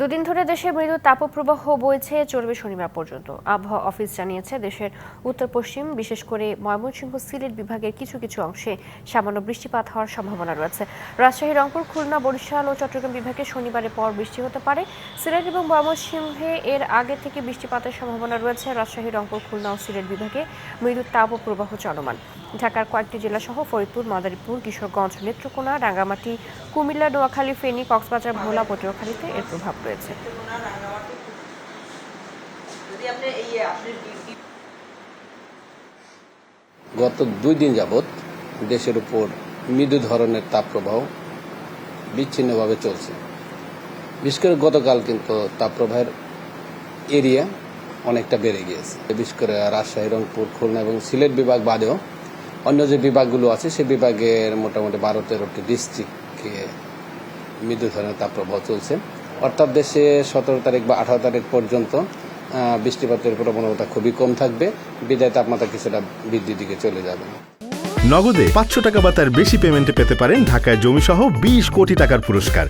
দুদিন ধরে দেশে মৃদু তাপপ্রবাহ বইছে, চলবে শনিবার পর্যন্ত। আবহাওয়া অফিস জানিয়েছে, দেশের উত্তর পশ্চিম বিশেষ করে ময়মনসিংহ সিলেট বিভাগের কিছু কিছু অংশে সামান্য বৃষ্টিপাত হওয়ার সম্ভাবনা রয়েছে। রাজশাহী, রংপুর, খুলনা, বরিশাল ও চট্টগ্রাম বিভাগে শনিবারের পর বৃষ্টি হতে পারে। সিলেট এবং ময়মনসিংহে এর আগে থেকে বৃষ্টিপাতের সম্ভাবনা রয়েছে। রাজশাহী, রংপুর, খুলনা ও সিলেট বিভাগে মৃদু তাপপ্রবাহ চলমান। ঢাকার কয়েকটি জেলা সহ ফরিদপুর মাদারীপুর কিশোরগঞ্জ নেত্রকোনা রাঙ্গামাটি কুমিল্লা নোয়াখালী ফেনী কক্সবাজার ভোলা পটুয়াখালীতে এর প্রভাব রয়েছে। যদি আপনি এই আপনি বি- বি- গত দুই দিন যাবৎ দেশের উপর মৃদু ধরনের তাপপ্রবাহ বিচ্ছিন্নভাবে চলছে। বিশেষ করে গতকাল কিন্তু তাপপ্রবাহের এরিয়া অনেকটা বেড়ে গিয়েছে। বিশেষ করে রাজশাহী রংপুর খুলনা এবং সিলেট বিভাগ বাদেও অন্য যে বিভাগগুলো আছে সেই বিভাগের মোটামুটি বারো তেরোটি ডিস্ট্রিক্টে মৃদু ধরনের তাপপ্রবাহ চলছে। অর্থাৎ দেশে সতেরো তারিখ বা আঠারো তারিখ পর্যন্ত বৃষ্টিপাতের প্রবণতা খুবই কম থাকবে। বিদায় তাপমাত্রা কিছুটা বৃদ্ধির দিকে চলে যাবে। নগদে পাঁচশো টাকা বা তার বেশি পেমেন্টে পেতে পারেন ঢাকায় জমিসহ বিশ কোটি টাকার পুরস্কার।